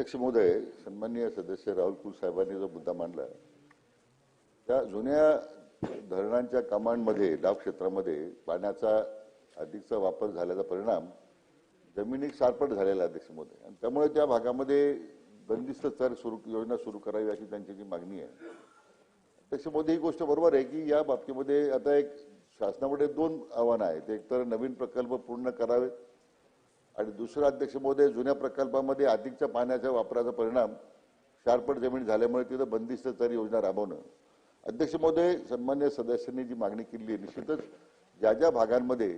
अध्यक्ष महोदय सन्माननीय सदस्य राहुल कुल साहेबांनी जो मुद्दा मांडला त्या जुन्या धरणांच्या कामांमध्ये डाव क्षेत्रामध्ये पाण्याचा अधिकचा वापर झाल्याचा परिणाम जमिनी सारपट झालेला आहे, अध्यक्ष महोदय. आणि त्यामुळे त्या भागामध्ये बंदिस्त चर सुरू योजना सुरू करावी अशी त्यांची जी मागणी आहे. अध्यक्ष मोदी ही गोष्ट बरोबर आहे की या बाबतीमध्ये आता एक शासनामध्ये दोन आव्हानं आहेत. एक तर नवीन प्रकल्प पूर्ण करावेत आणि दुसरं अध्यक्ष महोदय जुन्या प्रकल्पामध्ये अधिकच्या पाण्याच्या वापराचा परिणाम शारपट जमीन झाल्यामुळे तिथं बंदिस्त तर योजना राबवणं. अध्यक्ष महोदय सन्मान्य सदस्यांनी जी मागणी केली आहे निश्चितच ज्या ज्या भागांमध्ये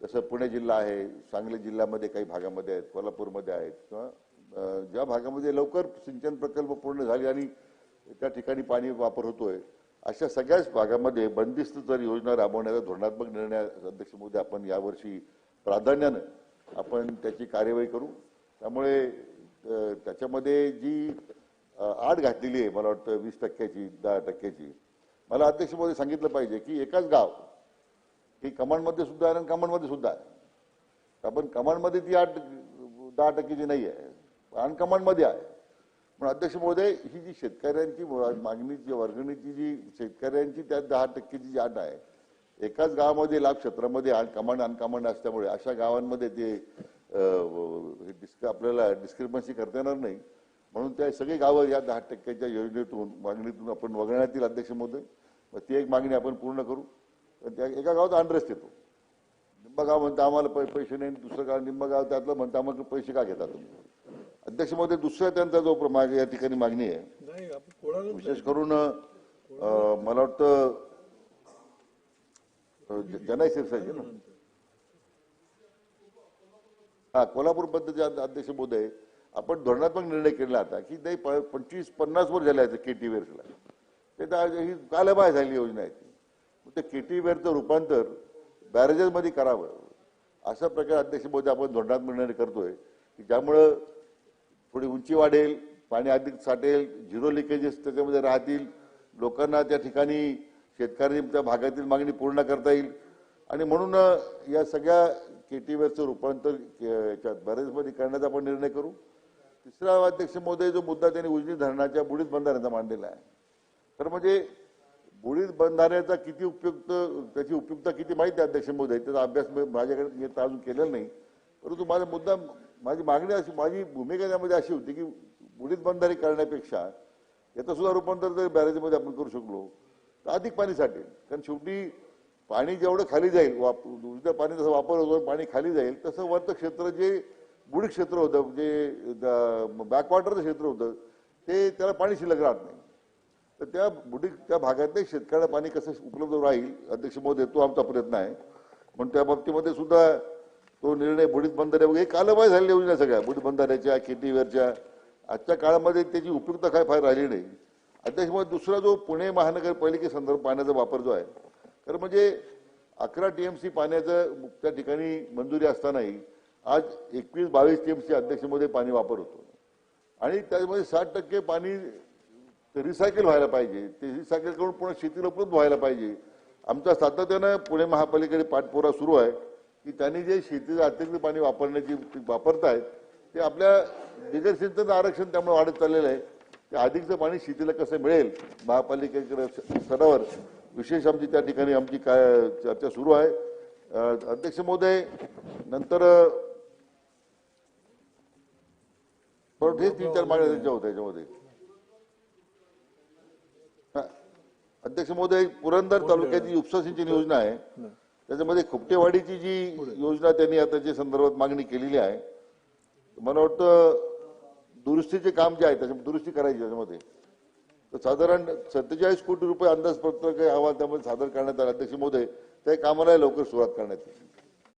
जसं पुणे जिल्हा आहे सांगली जिल्ह्यामध्ये काही भागामध्ये आहेत कोल्हापूरमध्ये आहेत किंवा ज्या भागामध्ये लवकर सिंचन प्रकल्प पूर्ण झाले आणि त्या ठिकाणी पाणी वापर होतोय अशा सगळ्याच भागामध्ये बंदिस्त जर योजना राबवण्याचा धोरणात्मक निर्णय अध्यक्ष मोदी आपण यावर्षी प्राधान्यानं आपण त्याची कार्यवाही करू. त्यामुळे त्याच्यामध्ये जी आठ घातलेली आहे मला वाटतं वीस टक्क्याची दहा टक्क्याची. मला अध्यक्ष मोदी सांगितलं पाहिजे की एकाच गाव ही कमांडमध्ये सुद्धा आहे आणि कमांडमध्ये सुद्धा आहे. आपण कमांडमध्ये ती आठ दहा टक्केची नाही आहे अनकमांडमध्ये आहे. पण अध्यक्ष महोदय ही जी शेतकऱ्यांची मागणीची वर्गणीची जी शेतकऱ्यांची त्या दहा टक्केची जी आट आहे एकाच गावामध्ये लाभ क्षेत्रामध्ये कमांड अनकमांड असल्यामुळे अशा गावांमध्ये ते हे डिस्क आपल्याला डिस्क्रिपन्सी करता येणार नाही. म्हणून त्या सगळी गावं या दहा टक्क्याच्या योजनेतून मागणीतून आपण वगळण्यात येईल अध्यक्ष महोदय मग ती एक मागणी आपण पूर्ण करू. पण त्या एका गावात अनरेस्ट येतो. निम्बा गाव म्हणतं आम्हाला पै- पैसे नाही दुसरं गाव निम्बा गाव त्यातलं म्हणतं आम्हाला पैसे का घेता तुम्ही? अध्यक्ष महोदय दुसरा त्यांचा जो या ठिकाणी मागणी आहे. नाही आपण कोणाला विशेष करून मला वाटतं जनाई शिरसाची ना. हा कोल्हापूर पद्धतीचे अध्यक्ष महोदय आपण धोरणात्मक निर्णय केला होता की नाही प- पंचवीस पन्नास वर झाले के टी वेअर्सला ते ही कालबाय झाली योजना आहे ती. मग ते के टी वेअरचं रूपांतर बॅरेजेसमध्ये करावं. अशा प्रकारे अध्यक्ष महोदय आपण धोरणात्मक निर्णय करतोय की ज्यामुळं थोडी उंची वाढेल पाणी अधिक साठेल झिरो लिकेजेस त्याच्यामध्ये राहतील लोकांना त्या ठिकाणी शेतकऱ्यांनी त्या भागातील मागणी पूर्ण करता येईल. आणि म्हणून या सगळ्या केटीवेअरचं रूपांतर के- याच्यात बरेचमध्ये करण्याचा आपण निर्णय करू. तिसरा अध्यक्ष महोदय जो मुद्दा त्यांनी उजनी धरणाच्या बुडीत बंधाऱ्याचा मांडलेला आहे. तर म्हणजे बुडीत बंधाऱ्याचा किती उपयुक्त त्याची उपयुक्तता किती माहिती आहे अध्यक्ष महोदय? त्याचा अभ्यास माझ्याकडे अजून केलेला नाही. परंतु माझा मुद्दा माझी मागणी अशी माझी भूमिका त्यामध्ये अशी होती की बुडीत बंधारे करण्यापेक्षा याचं सुद्धा रूपांतर जर बॅरेजमध्ये आपण करू शकलो. तर अधिक पाणी साठेल कारण शेवटी पाणी जेवढं खाली जाईल वाप दुसऱ्या पाणी जसं वापर होतो पाणी खाली जाईल तसं वरचं क्षेत्र जे बुडी क्षेत्र होतं जे बॅकवॉटरचं क्षेत्र होतं ते त्याला पाणी शिल्लक राहत नाही. तर त्या बुडी त्या भागातले शेतकऱ्याला पाणी कसं उपलब्ध राहील अध्यक्ष महोदय तो आमचा प्रयत्न आहे. पण त्या बाबतीमध्ये सुद्धा तो निर्णय बुडीत बंधारे वगैरे कालबाय झालेल्या योजना सगळ्या बुडीत बंधाऱ्याच्या केटीवेअरच्या आजच्या काळामध्ये त्याची उपयुक्तता काय फार राहिली नाही. अध्यक्ष महोदय दुसरा जो पुणे महानगरपालिकेसंदर्भात पाण्याचा वापर जो आहे तर म्हणजे अकरा टी एम सी पाण्याचं त्या ठिकाणी मंजुरी असतानाही आज एकवीस बावीस टी एम सी अध्यक्षमध्ये पाणी वापर होतो. आणि त्याच्यामध्ये साठ टक्के पाणी रिसायकल व्हायला पाहिजे. ते रिसायकल करून पुन्हा शेतीला उपलब्ध व्हायला पाहिजे. आमचा सातत्यानं पुणे महापालिकेकडे पाठपुरा सुरू आहे की त्यांनी जे शेतीचं अतिरिक्त पाणी वापरण्याची वापरतायत ते आपल्या बिगर सिंचन आरक्षण त्यामुळे वाढत चाललेलं आहे. ते अधिकचं पाणी शेतीला कसं मिळेल महापालिकेकडे स्तरावर विशेष आमची त्या ठिकाणी आमची काय चर्चा सुरू आहे. अध्यक्ष महोदय नंतर परत हे तीन चार मागण्या त्यांच्या होत्या याच्यामध्ये. अध्यक्ष महोदय पुरंदर तालुक्याची उपसा सिंचन योजना आहे त्याच्यामध्ये खुपटेवाडीची जी योजना त्यांनी आता जे संदर्भात मागणी केलेली आहे मला वाटतं दुरुस्तीचे काम जे आहे त्याच्या दुरुस्ती करायची त्याच्यामध्ये. तर साधारण सत्तेचाळीस कोटी रुपये अंदाजपत्रक अहवाल त्यामध्ये सादर करण्यात आला. अध्यक्ष महोदय त्या कामाला लवकर सुरुवात करण्यात येईल.